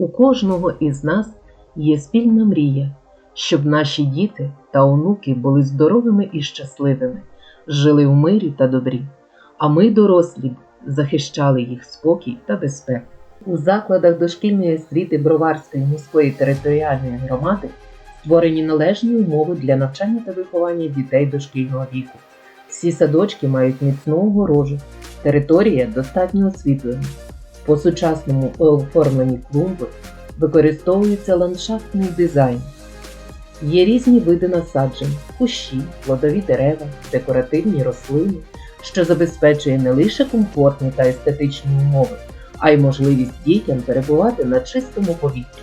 У кожного із нас є спільна мрія, щоб наші діти та онуки були здоровими і щасливими, жили у мирі та добрі, а ми, дорослі, захищали їх спокій та безпеку. У закладах дошкільної освіти Броварської міської територіальної громади створені належні умови для навчання та виховання дітей дошкільного віку. Всі садочки мають міцну огорожу, територія достатньо освітлена. По сучасному оформлені клумби використовується ландшафтний дизайн. Є різні види насаджень, кущі, плодові дерева, декоративні рослини, що забезпечує не лише комфортні та естетичні умови, а й можливість дітям перебувати на чистому повітрі.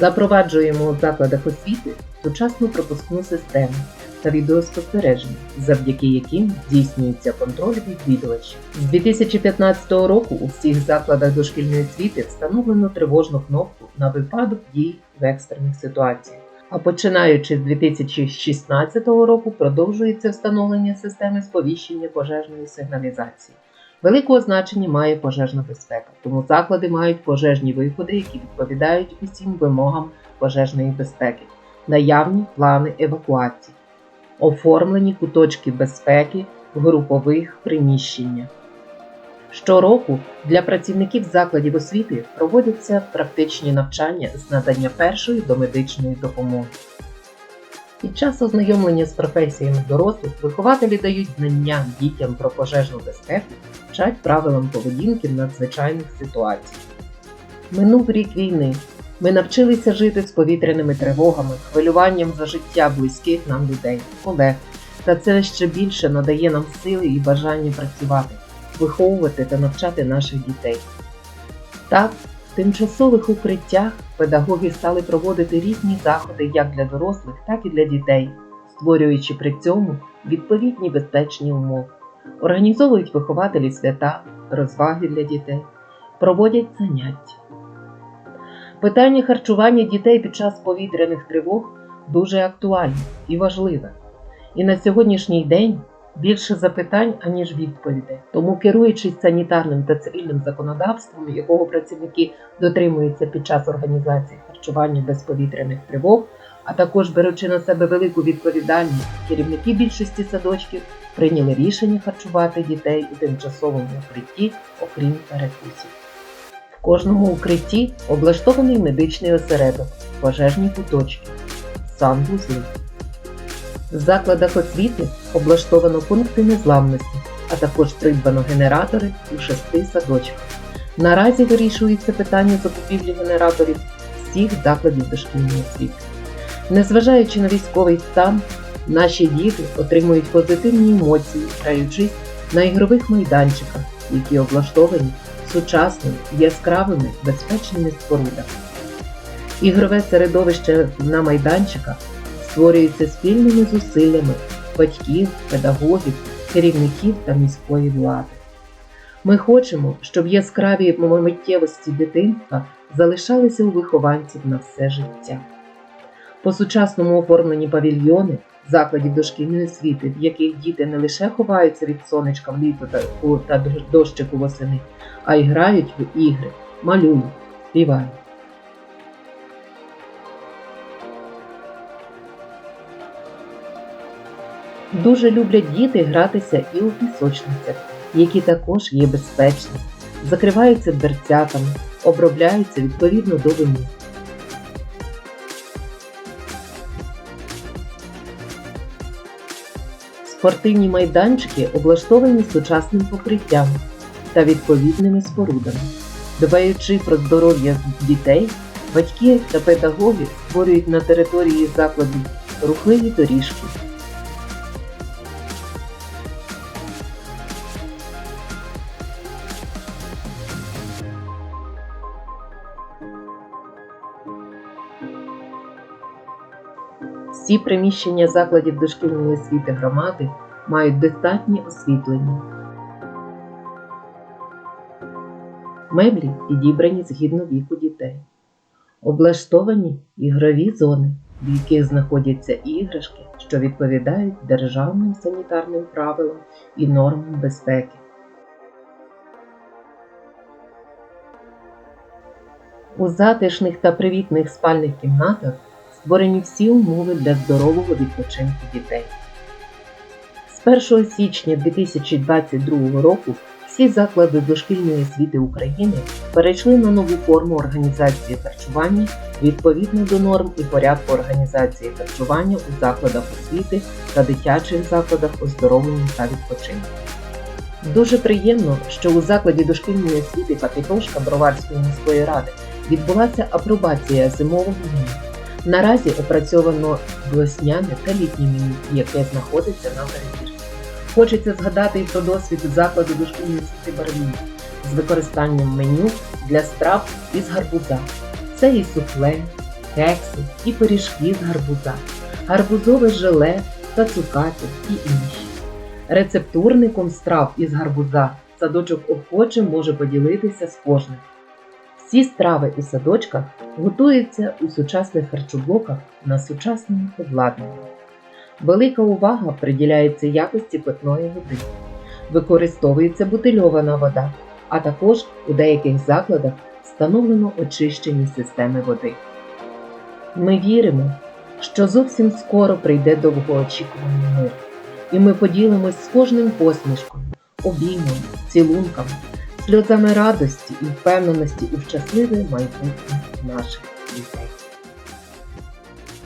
Запроваджуємо у закладах освіти сучасну пропускну систему та відеоспостереження, завдяки яким здійснюється контроль відвідувачів. З 2015 року у всіх закладах дошкільної освіти встановлено тривожну кнопку на випадок дій в екстрених ситуаціях. А починаючи з 2016 року продовжується встановлення системи сповіщення пожежної сигналізації. Великого значення має пожежна безпека, тому заклади мають пожежні виходи, які відповідають усім вимогам пожежної безпеки, наявні плани евакуації, оформлені куточки безпеки в групових приміщеннях. Щороку для працівників закладів освіти проводяться практичні навчання з надання першої домедичної допомоги. Під час ознайомлення з професіями дорослих вихователі дають знання дітям про пожежну безпеку, вчать правилам поведінки в надзвичайних ситуаціях. Минув рік війни. Ми навчилися жити з повітряними тривогами, хвилюванням за життя близьких нам людей, колег. Та це ще більше надає нам сили і бажання працювати, виховувати та навчати наших дітей. Так, в тимчасових укриттях педагоги стали проводити різні заходи як для дорослих, так і для дітей, створюючи при цьому відповідні безпечні умови. Організовують вихователі свята, розваги для дітей, проводять заняття. Питання харчування дітей під час повітряних тривог дуже актуальне і важливе. І на сьогоднішній день більше запитань, аніж відповідей. Тому, керуючись санітарним та цивільним законодавством, якого працівники дотримуються під час організації харчування без повітряних тривог, а також беручи на себе велику відповідальність, керівники більшості садочків прийняли рішення харчувати дітей у тимчасовому укритті, окрім перекусів. В кожному укритті облаштований медичний осередок, пожежні куточки, санвузли. В закладах освіти облаштовано пункти незламності, а також придбано генератори у шести садочках. Наразі вирішується питання закупівлі генераторів всіх закладів дошкільної освіти. Незважаючи на військовий стан, наші діти отримують позитивні емоції, граючись на ігрових майданчиках, які облаштовані сучасними, яскравими, безпечними спорудами. Ігрове середовище на майданчиках створюється спільними зусиллями батьків, педагогів, керівників та міської влади. Ми хочемо, щоб яскраві миттєвості дитинства залишалися у вихованців на все життя. По сучасному оформлені павільйони закладів дошкільної освіти, в яких діти не лише ховаються від сонечка влітку та, та дощику восени, а й грають в ігри, малюють, співають. Дуже люблять діти гратися і у пісочницях, які також є безпечні, закриваються дверцятами, обробляються відповідно до вимог. Спортивні майданчики облаштовані сучасним покриттям та відповідними спорудами. Дбаючи про здоров'я дітей, батьки та педагоги створюють на території закладів рухливі доріжки, Всі приміщення закладів дошкільної освіти громади мають достатнє освітлення. Меблі підібрані згідно віку дітей. Облаштовані ігрові зони, в яких знаходяться іграшки, що відповідають державним санітарним правилам і нормам безпеки. У затишних та привітних спальних кімнатах створені всі умови для здорового відпочинку дітей. З 1 січня 2022 року всі заклади дошкільної освіти України перейшли на нову форму організації харчування відповідно до норм і порядку організації харчування у закладах освіти та дитячих закладах оздоровлення та відпочинку. Дуже приємно, що у закладі дошкільної освіти Капітошка Броварської міської ради відбулася апробація зимового меню. Наразі опрацьовано весняне та літнє меню, яке знаходиться на перевірці. Хочеться згадати і про досвід закладу дошкільної освіти Барвіння з використанням меню для страв із гарбуза. Це і суфле, кекси, і пиріжки з гарбуза, гарбузове желе та цукати і інші. Рецептурником страв із гарбуза садочок охоче може поділитися з кожним. Всі страви у садочках готуються у сучасних харчоблоках на сучасному обладнанні. Велика увага приділяється якості питної води. Використовується бутильована вода, а також у деяких закладах встановлено очищені системи води. Ми віримо, що зовсім скоро прийде довгоочікуваний мир, і ми поділимось з кожним посмішкою, обіймом, цілунками, сльозами радості і впевненості у щасливе майбутнє наших дітей.